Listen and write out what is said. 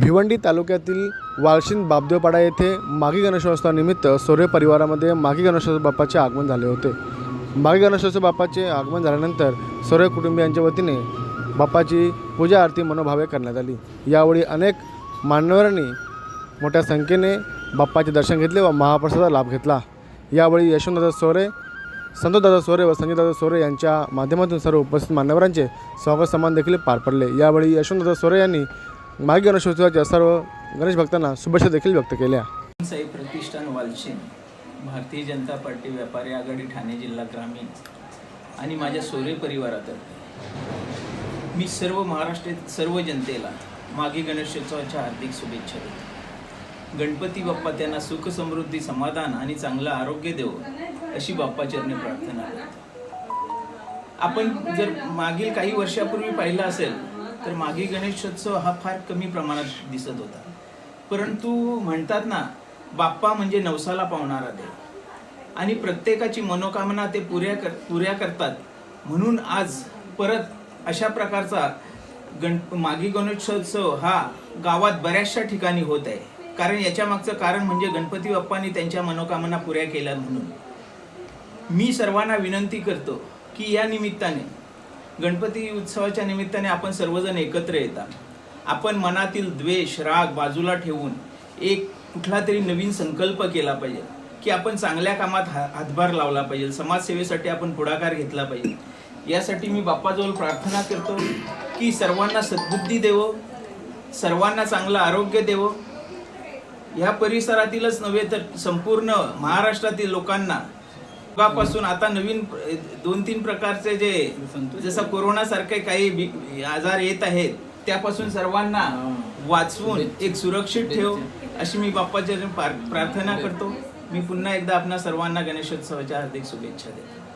भिवंडी तालुक्यातील वाळशिंद बाबदेवपाडा येथे मागी गणेशोत्सवानिमित्त सोरे परिवारामध्ये मागी गणेशोत्सव बाप्पाचे आगमन झाले होते. मागी गणेशोत्सव बाप्पाचे आगमन झाल्यानंतर सोरे कुटुंबियांच्या वतीने बाप्पाची पूजा आरती मनोभावे करण्यात आली. यावेळी अनेक मान्यवरांनी मोठ्या संख्येने बाप्पाचे दर्शन घेतले व महाप्रसादाचा लाभ घेतला. यावेळी यशवंतदादा सोरे संतोषदादा सोरे व संजयदादा सोरे यांच्या माध्यमातून सर्व उपस्थित मान्यवरांचे स्वागत सन्मान देखील पार पडले. यावेळी यशवंतदादा सोरे यांनी मागी गणेशोत्सवाच्या सर्व गणेश भक्तांना शुभेच्छा देखील व्यक्त केल्या. साई प्रतिष्ठान वालशिन भारतीय जनता पार्टी व्यापारी आघाडी ठाणे जिल्हा ग्रामीण आणि माझ्या सोरे परिवारातर्फे. मी सर्व महाराष्ट्रात सर्व जनतेला मागे गणेशोत्सवाच्या हार्दिक शुभेच्छा देतो. गणपती बाप्पा त्यांना सुख समृद्धी समाधान आणि चांगलं आरोग्य देव अशी बाप्पाचरणी प्रार्थना करतो. आपण जर मागील काही वर्षापूर्वी पाहिलं असेल तर मागे गणेशोत्सव हा फार कमी प्रमाणात दिसत होता. परंतु म्हणतात ना बाप्पा म्हणजे नवसाला पावणारा देव. आणि प्रत्येकाची मनोकामना ते पुऱ्या कर पुऱ्या करतात. म्हणून आज परत अशा प्रकारचा गण मागी गणेशोत्सव हा गावात बऱ्याचशा ठिकाणी होत आहे. कारण याच्या मागचं कारण म्हणजे गणपती बाप्पांनी त्यांच्या मनोकामना पुऱ्या केल्या म्हणून. मी सर्वांना विनंती करतो की या निमित्ताने गणपती उत्सवाच्या निमित्ताने आपण सर्वजण एकत्र येतात. आपण मनातील द्वेष राग बाजूला ठेवून एक कुठला तरी नवीन संकल्प केला पाहिजे की आपण चांगल्या कामात हा- हातभार लावला पाहिजे समाजसेवेसाठी आपण पुढाकार घेतला पाहिजे. यासाठी मी बाप्पाजवळ प्रार्थना करतो की सर्वांना सद्बुद्धी देवो सर्वांना चांगलं आरोग्य देवो. ह्या परिसरातीलच नव्हे तर संपूर्ण महाराष्ट्रातील लोकांना रोगापासून आता नवीन दोन तीन प्रकारचे जे जसं कोरोना सारखे काही आजार येत आहेत त्यापासून सर्वांना वाचवून एक सुरक्षित ठेव अशी मी बाप्पाच्या प्रार्थना करतो. मी पुन्हा एकदा आपणा सर्वांना गणेशोत्सवाच्या हार्दिक शुभेच्छा देतो.